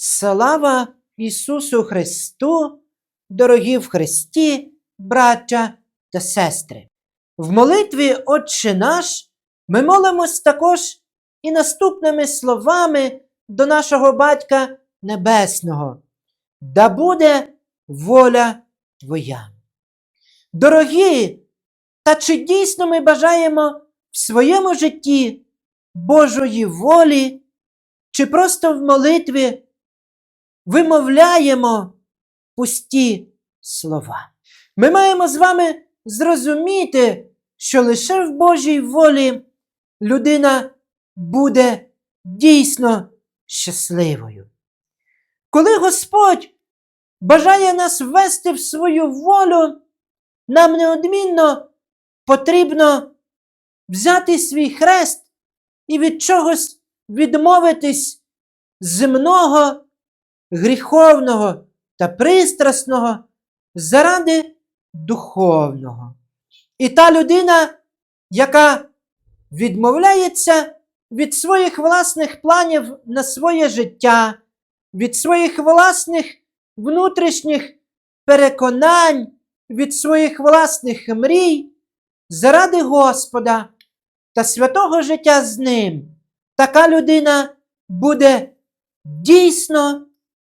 Слава Ісусу Христу, дорогі в Христі, браття та сестри! В молитві Отче наш ми молимось також і наступними словами до нашого Батька Небесного. Да буде воля Твоя. Дорогі, та чи дійсно ми бажаємо в своєму житті Божої волі, чи просто в молитві вимовляємо пусті слова? Ми маємо з вами зрозуміти, що лише в Божій волі людина буде дійсно щасливою. Коли Господь бажає нас ввести в свою волю, нам неодмінно потрібно взяти свій хрест і від чогось відмовитись земного, гріховного та пристрасного заради духовного. І та людина, яка відмовляється від своїх власних планів на своє життя, від своїх власних внутрішніх переконань, від своїх власних мрій, заради Господа та святого життя з ним, така людина буде дійсно